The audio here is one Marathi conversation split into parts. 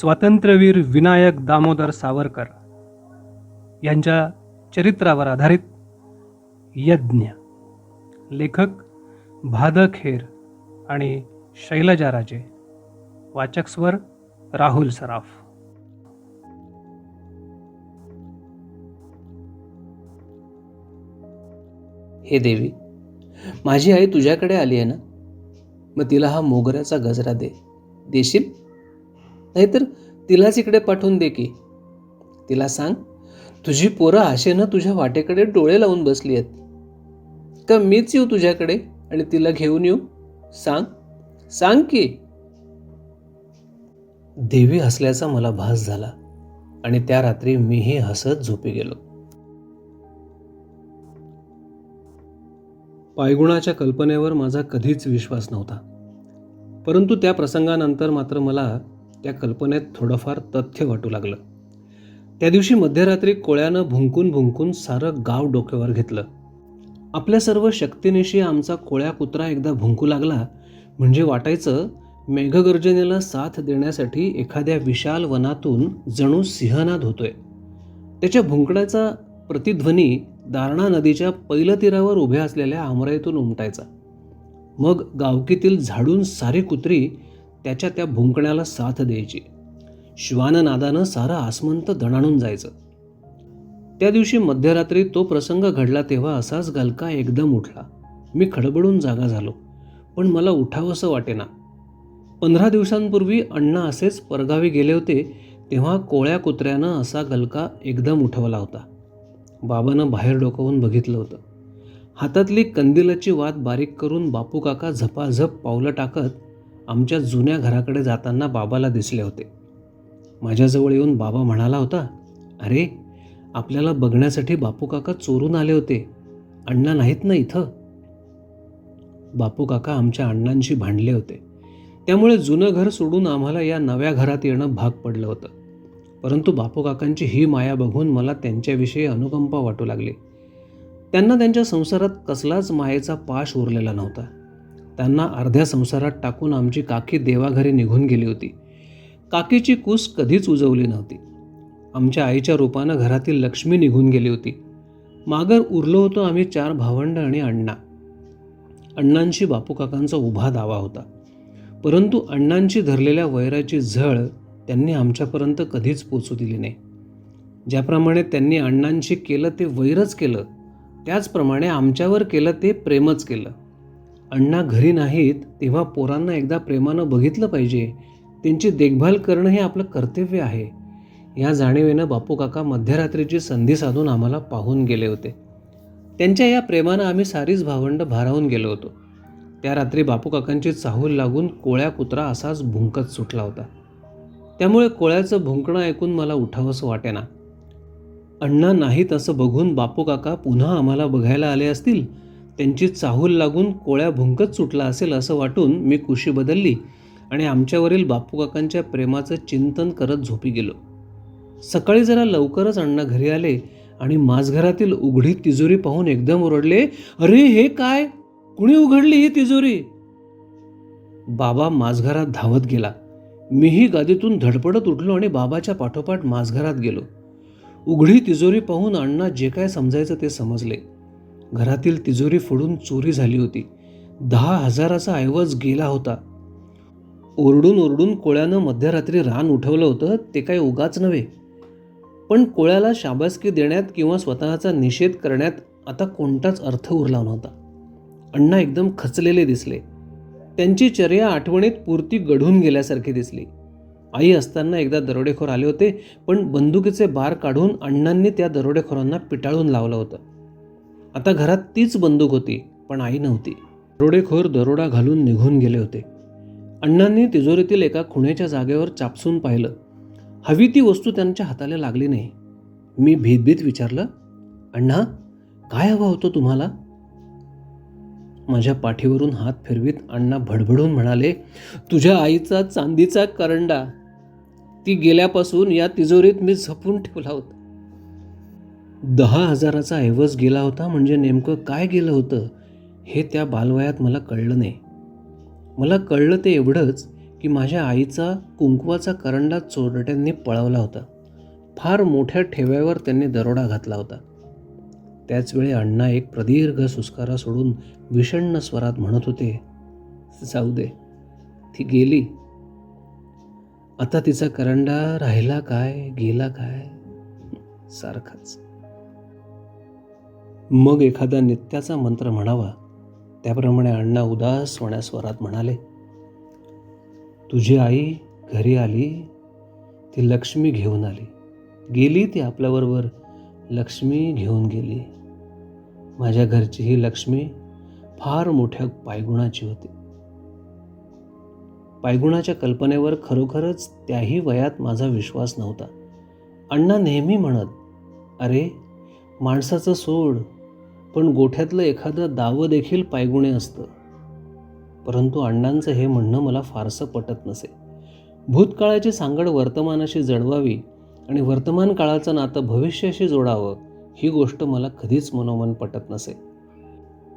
स्वातंत्र्यवीर विनायक दामोदर सावरकर यांच्या चरित्रावर आधारित यज्ञ. लेखक भादखेर आणि शैलजा राजे. वाचक स्वर राहुल सराफ. हे देवी माझी आई तुझ्याकडे आली आहे ना? मग तिला हा मोगऱ्याचा गजरा दे. देशील? नाहीतर तिलाच इकडे पाठवून दे की. तिला सांग तुझी पोरं आशेनं तुझ्या वाटेकडे डोळे लावून बसली आहेत. का मीच येऊ तुझ्याकडे आणि तिला घेऊन येऊ? सांग सांग की. देवी हसल्याचा मला भास झाला आणि त्या रात्री मीही हसत झोपी गेलो. पायगुणाच्या कल्पनेवर माझा कधीच विश्वास नव्हता. परंतु त्या प्रसंगानंतर मात्र मला त्या कल्पनेत थोडंफार तथ्य वाटू लागलं. त्या दिवशी मध्यरात्री कोळ्यानं भुंकून भुंकून सारं गाव डोक्यावर घेतलं. आपल्या सर्व शक्तीनिशी आमचा कोळ्या कुत्रा एकदा भुंकू लागला म्हणजे वाटायचं मेघगर्जनेला साथ देण्यासाठी एखाद्या विशाल वनातून जणू सिंहनाद होतोय. त्याच्या भुंकण्याचा प्रतिध्वनी दारणा नदीच्या पहिल्या तीरावर उभ्या असलेल्या आमराईतून उमटायचा. मग गावकीतील झाडून सारी कुत्री त्याच्या त्या भुंकण्याला साथ द्यायची. श्वाननादानं सारं आसमंत दणाणून जायचं. त्या दिवशी मध्यरात्री तो प्रसंग घडला तेव्हा असाच गलका एकदम उठला. मी खडबडून जागा झालो पण मला उठावंसं वाटेना. पंधरा दिवसांपूर्वी अण्णा असेच परगावी गेले होते तेव्हा कोळ्या कुत्र्यानं असा गलका एकदम उठवला होता. बाबानं बाहेर डोकावून बघितलं होतं. हातातली कंदिलाची वात बारीक करून बापू काका झपाझप पावलं टाकत आमच्या जुन्या घराकडे जाताना बाबाला दिसले होते. माझ्याजवळ येऊन बाबा म्हणाला होता अरे आपल्याला बघण्यासाठी बापू काका चोरून आले होते. अण्णा नाहीत ना इथं? बापू काका आमच्या अण्णांशी भांडले होते. त्यामुळे जुनं घर सोडून आम्हाला या नव्या घरात येणं भाग पडलं होतं. परंतु बापू काकांची ही माया बघून मला त्यांच्याविषयी अनुकंपा वाटू लागली. त्यांना त्यांच्या संसारात कसलाच मायेचा पाश उरलेला नव्हता. त्यांना अर्ध्या संसारात टाकून आमची काकी देवाघरी निघून गेली होती. काकीची कूस कधीच उजवली नव्हती. आमच्या आईच्या रूपानं घरातील लक्ष्मी निघून गेली होती. मागर उरलो होतो आम्ही चार भावंड आणि अण्णा. अण्णांशी बापू काकांचा उभा दावा होता. परंतु अण्णांची धरलेल्या वैराची झळ त्यांनी आमच्यापर्यंत कधीच पोचू दिली नाही. ज्याप्रमाणे त्यांनी अण्णांशी केलं ते वैरच केलं त्याचप्रमाणे आमच्यावर केलं ते प्रेमच केलं. अण्णा घरी नाहीत तेव्हा पोरांना एकदा प्रेमानं बघितलं पाहिजे. त्यांची देखभाल करणं हे आपलं कर्तव्य आहे. या जाणीवेनं बापू काका मध्यरात्रीची संधी साधून आम्हाला पाहून गेले होते. त्यांच्या या प्रेमानं आम्ही सारीच भावंड भारावून गेलो होतो. त्या रात्री बापू काकांची चाहूल लागून कोळ्या कुत्रा असाच भुंकत सुटला होता. त्यामुळे कोळ्याचं भुंकणं ऐकून मला उठावंसं वाटेना. अण्णा नाहीत असं बघून बापू काका पुन्हा आम्हाला बघायला आले असतील त्यांची चाहूल लागून कोळ्या भुंकत सुटला असेल असं वाटून मी कुशी बदलली आणि आमच्यावरील बापू काकांच्या प्रेमाचं चिंतन करत झोपी गेलो. सकाळी जरा लवकरच अण्णा घरी आले आणि माझघरातील उघडी तिजोरी पाहून एकदम ओरडले अरे हे काय? कुणी उघडली ही तिजोरी? बाबा माझघरात धावत गेला. मीही गादीतून धडपडत उठलो आणि बाबाच्या पाठोपाठ माझघरात गेलो. उघडी तिजोरी पाहून अण्णा जे काय समजायचं ते समजले. घरातील तिजोरी फोडून चोरी झाली होती. दहा हजाराचा ऐवज गेला होता. ओरडून ओरडून कोळ्यानं मध्यरात्री रान उठवलं होतं ते काही उगाच नव्हे. पण कोळ्याला शाबासकी देण्यात किंवा स्वतःचा निषेध करण्यात आता कोणताच अर्थ उरला नव्हता. अण्णा एकदम खचलेले दिसले. त्यांची चर्या आठवणीत पुरती गढून गेल्यासारखी दिसली. आई असताना एकदा दरोडेखोर आले होते पण बंदुकीचे बार काढून अण्णांनी त्या दरोडेखोरांना पिटाळून लावलं होतं. आता घरात तीच बंदूक होती पण आई नव्हती. दरोडेखोर दरोडा घालून निघून गेले होते. अण्णांनी तिजोरीतील एका खुणेच्या जागेवर चापसून पाहिलं. हवी ती वस्तू त्यांच्या हाताला लागली नाही. मी भीतभीत विचारलं अण्णा काय हवं होतं तुम्हाला? माझ्या पाठीवरून हात फिरवीत अण्णा भडभडून म्हणाले तुझ्या आईचा चांदीचा करंडा. ती गेल्यापासून या तिजोरीत मी झपून ठेवला होता. दहा हजाराचा ऐवज गेला होता म्हणजे नेमकं काय गेलं होतं हे त्या बालवयात मला कळलं नाही. मला कळलं ते एवढंच की माझ्या आईचा कुंकवाचा करंडा चोरट्यांनी पळवला होता. फार मोठ्या ठेव्यावर त्यांनी दरोडा घातला होता. त्याचवेळी अण्णा एक प्रदीर्घ सुस्कारा सोडून विषण्ण स्वरात म्हणत होते जाऊ दे ती गेली. आता तिचा करंडा राहिला काय गेला काय? सारखाच. मग एखादा नित्याचा मंत्र म्हणावा. त्याप्रमाणे अण्णा उदास होण्या स्वरात म्हणाले तुझी आई घरी आली ती लक्ष्मी घेऊन आली. गेली ती आपल्याबरोबर लक्ष्मी घेऊन गेली. माझ्या घरची ही लक्ष्मी फार मोठ्या पायगुणाची होती. पायगुणाच्या कल्पनेवर खरोखरच त्याही वयात माझा विश्वास नव्हता. अण्णा नेहमी म्हणत अरे माणसाचं सोड पण गोठ्यातलं एखादं दावं देखील पायगुणे असतं. परंतु अण्णांचं हे म्हणणं मला फारसं पटत नसे. भूतकाळाची सांगड वर्तमानाशी जडवावी आणि वर्तमान काळाचं नातं भविष्याशी जोडावं ही गोष्ट मला कधीच मनोमन पटत नसे.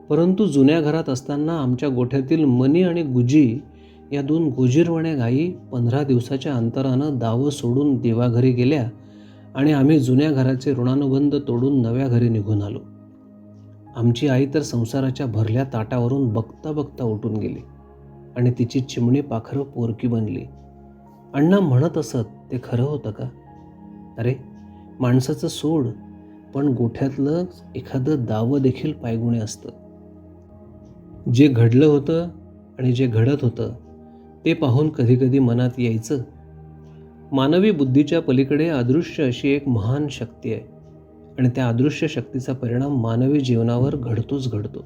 परंतु जुन्या घरात असताना आमच्या गोठ्यातील मनी आणि गुजी या दोन गुजीरवण्या गायी पंधरा दिवसाच्या अंतरानं दावं सोडून देवाघरी गेल्या आणि आम्ही जुन्या घराचे ऋणानुबंध तोडून नव्या घरी निघून आलो. आमची आई तर संसाराच्या भरल्या ताटावरून बघता बघता उठून गेली आणि तिची चिमणी पाखरं पोरकी बनली. अण्णा म्हणत असत ते खरं होतं का? अरे माणसाचं सोड पण गोठ्यातलं एखादं दावं देखील पायगुणे असतं. जे घडलं होतं आणि जे घडत होतं ते पाहून कधीकधी मनात यायचं. मानवी बुद्धीच्या पलीकडे अदृश्य अशी एक महान शक्ती आहे. आणि त्या अदृश्य शक्तीचा परिणाम मानवी जीवनावर घडतोच घडतो.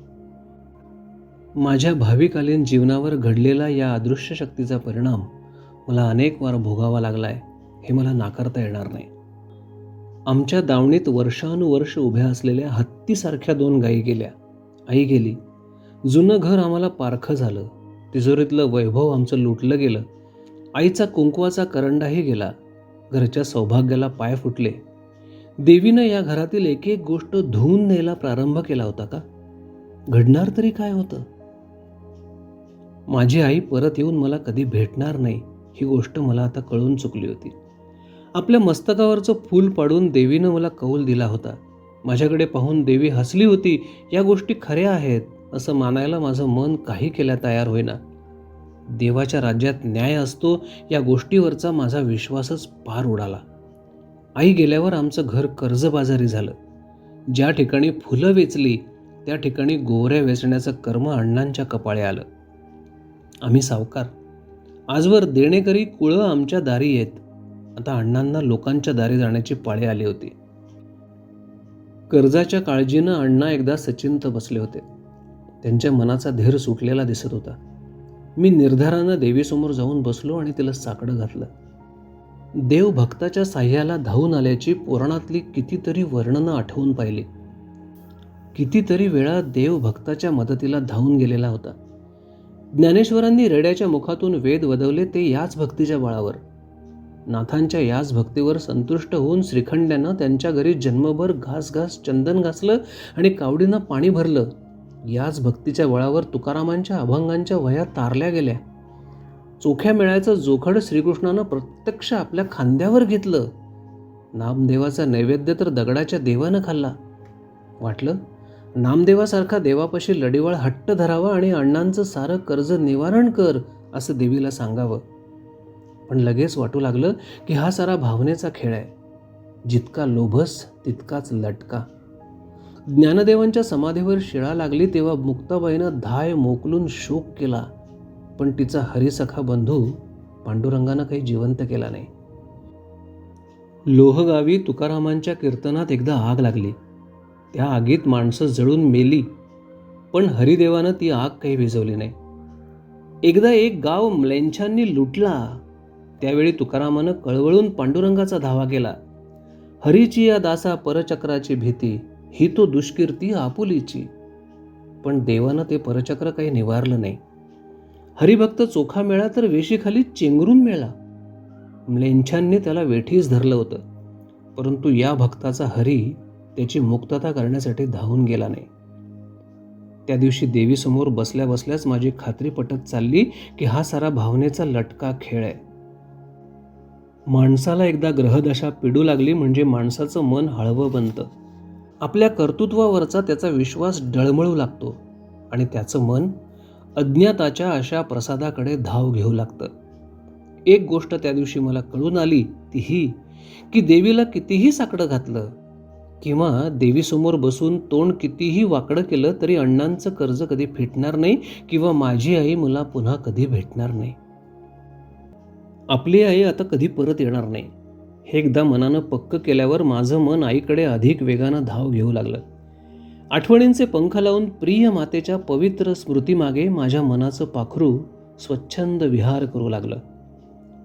माझ्या भाविकालीन जीवनावर घडलेला या अदृश्य शक्तीचा परिणाम मला अनेक वार भोगावा लागला आहे हे मला नाकारता येणार नाही. आमच्या दावणीत वर्षानुवर्ष उभ्या असलेल्या हत्तीसारख्या दोन गायी गेल्या. आई गेली. जुनं घर आम्हाला पारखं झालं. तिजोरीतलं वैभव आमचं लुटलं गेलं. आईचा कुंकवाचा करंडाही गेला. घरच्या सौभाग्याला पाय फुटले. देवीनं या घरातील एक एक गोष्ट धुवून न्यायला प्रारंभ केला होता का? घडणार तरी काय होतं? माझी आई परत येऊन मला कधी भेटणार नाही ही गोष्ट मला आता कळून चुकली होती. आपल्या मस्तकावरचं फूल पाडून देवीनं मला कौल दिला होता. माझ्याकडे पाहून देवी हसली होती या गोष्टी खऱ्या आहेत असं मानायला माझं मन काही केल्या तयार होईना. देवाच्या राज्यात न्याय असतो या गोष्टीवरचा माझा विश्वासच पार उडाला. आई गेल्यावर आमचं घर कर्जबाजारी झालं. ज्या ठिकाणी फुलं वेचली त्या ठिकाणी गोवऱ्या वेचण्याचं कर्म अण्णांच्या कपाळे आलं. आम्ही सावकार. आजवर देणेकरी कुळं आमच्या दारी येत. आता अण्णांना लोकांच्या दारी जाण्याची पाळी आली होती. कर्जाच्या काळजीनं अण्णा एकदा सचिंत बसले होते. त्यांच्या मनाचा धीर सुटलेला दिसत होता. मी निर्धारानं देवीसमोर जाऊन बसलो आणि तिला साकडं घातलं. देव भक्ताच्या साह्याला धावून आल्याची पुराणातली कितीतरी वर्णनं आठवून पाहिली. कितीतरी वेळा देव भक्ताच्या मदतीला धावून गेलेला होता. ज्ञानेश्वरांनी रेड्याच्या मुखातून वेद वदवले ते याच भक्तीच्या बळावर. नाथांच्या याच भक्तीवर संतुष्ट होऊन श्रीखंड्यानं त्यांच्या घरी जन्मभर घास घास चंदन घासलं आणि कावडीनं पाणी भरलं. याच भक्तीच्या बळावर तुकारामांच्या अभंगांच्या वया तारल्या गेल्या. चोख्या मेळ्याचं जोखड श्रीकृष्णानं प्रत्यक्ष आपल्या खांद्यावर घेतलं. नामदेवाचा नैवेद्य तर दगडाच्या देवानं खाल्ला. वाटलं नामदेवासारखा देवापाशी लढीवाळ हट्ट धरावा आणि अण्णांचं सारं कर्ज निवारण कर असं देवीला सांगावं. पण लगेच वाटू लागलं की हा सारा भावनेचा खेळ आहे. जितका लोभस तितकाच लटका. ज्ञानदेवांच्या समाधीवर शिळा लागली तेव्हा मुक्ताबाईनं धाय मोकलून शोक केला. पण तिचा हरिसखा बंधू पांडुरंगानं काही जिवंत केला नाही. लोहगावी तुकारामांच्या कीर्तनात एकदा आग लागली. त्या आगीत माणसं जळून मेली पण हरिदेवानं ती आग काही विझवली नाही. एकदा एक गाव म्लेंछांनी लुटला त्यावेळी तुकारामानं कळवळून पांडुरंगाचा धावा केला. हरीची या दासा परचक्राची भीती ही तो दुष्कीर्ती आपुलीची. पण देवानं ते परचक्र काही निवारलं नाही. हरिभक्त चोखा मिळा तर वेशीखाली चेंगरून मिळाला म्लेंछांनी त्याला वेठीस धरलं होतं. परंतु या भक्ताचा हरी त्याची मुक्तता करण्यासाठी धावून गेला नाही. त्या दिवशी देवीसमोर बसल्या बसल्याच माझी खात्री पटत चालली की हा सारा भावनेचा लटका खेळ आहे. माणसाला एकदा ग्रहदशा पिडू लागली म्हणजे माणसाचं मन हळवं बनतं. आपल्या कर्तृत्वावरचा त्याचा विश्वास डळमळू लागतो आणि त्याचं मन अज्ञाताच्या अशा प्रसादाकडे धाव घेऊ लागतं. एक गोष्ट त्या दिवशी मला कळून आली ती ही की देवीला कितीही साकडं घातलं किंवा देवीसमोर बसून तोंड कितीही वाकडं केलं तरी अण्णांचं कर्ज कधी फिटणार नाही किंवा माझी आई मला पुन्हा कधी भेटणार नाही. आपली आई आता कधी परत येणार नाही. हे एकदा मनानं पक्क केल्यावर माझं मन आईकडे अधिक वेगानं धाव घेऊ लागलं. आठवणींचे पंख लावून प्रिय मातेच्या पवित्र स्मृतीमागे माझ्या मनाचं पाखरू स्वच्छंद विहार करू लागलं.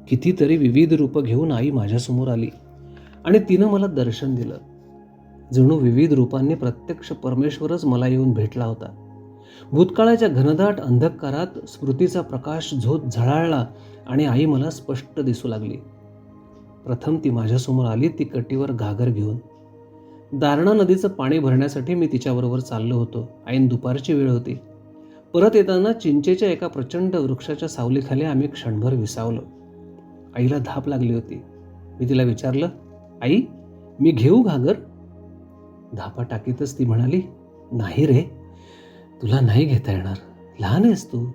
कितीतरी विविध रूपं घेऊन आई माझ्यासमोर आली आणि तिनं मला दर्शन दिलं. जणू विविध रूपांनी प्रत्यक्ष परमेश्वरच मला येऊन भेटला होता. भूतकाळाच्या घनदाट अंधकारात स्मृतीचा प्रकाश झोत झळाळला आणि आई मला स्पष्ट दिसू लागली. प्रथम ती माझ्यासमोर आली ती कटीवर घागर घेऊन. दारणा नदीचं पाणी भरण्यासाठी मी तिच्याबरोबर चाललो होतो. ऐन दुपारची वेळ होती. परत येताना चिंचेच्या एका प्रचंड वृक्षाच्या सावलीखाली आम्ही क्षणभर विसावलो. आईला धाप लागली होती. मी तिला विचारलं आई मी घेऊ घागर? धापा टाकीतच ती म्हणाली नाही रे तुला नाही घेता येणार. लहान आहेस तू.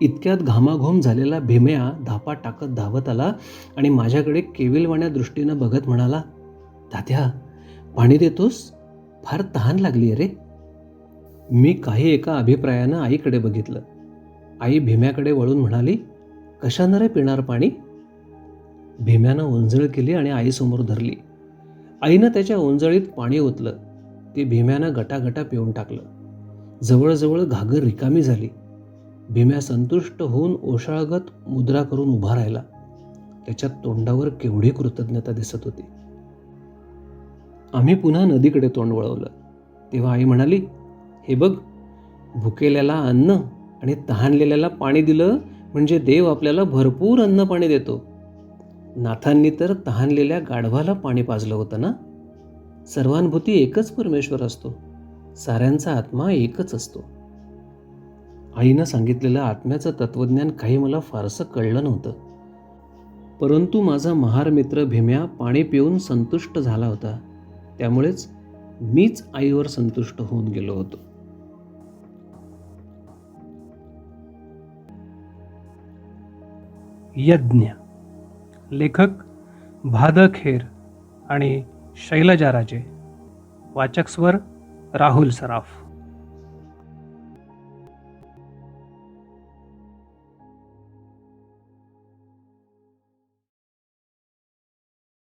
इतक्यात घामाघूम झालेला भीम्या धापा टाकत धावत आला आणि माझ्याकडे केविलवाण्या दृष्टीनं बघत म्हणाला तात्या पाणी देतोस फार तहान लागली अरे रे. मी काही एका अभिप्रायानं आईकडे बघितलं. आई भीम्याकडे वळून म्हणाली कशानं रे पिणार पाणी? भीम्यानं ओंजळ केली आणि आईसमोर धरली. आईनं त्याच्या ओंजळीत पाणी ओतलं. ते भीम्यानं गटागटा पिऊन टाकलं. जवळजवळ घागर रिकामी झाली. भीम्या संतुष्ट होऊन ओशाळगत मुद्रा करून उभा राहिला. त्याच्या तोंडावर केवढी कृतज्ञता दिसत होती. आम्ही पुन्हा नदीकडे तोंड वळवलं. तेव्हा आई म्हणाली हे बघ भुकेल्याला अन्न आणि तहानलेल्याला पाणी दिलं म्हणजे देव आपल्याला भरपूर अन्न पाणी देतो. नाथांनी तर तहानलेल्या गाढवाला पाणी पाजलं होतं ना? सर्वानुभूती एकच परमेश्वर असतो. साऱ्यांचा आत्मा एकच असतो. आईनं सांगितलेलं आत्म्याचं तत्वज्ञान काही मला फारसं कळलं नव्हतं. परंतु माझा महार मित्र भीम्या पाणी पिऊन संतुष्ट झाला होता. त्यामुळेच मीच आईवर संतुष्ट होऊन गेलो होतो. यज्ञ. लेखक भादखेर आणि शैलजा राजे. वाचक स्वर राहुल सराफ.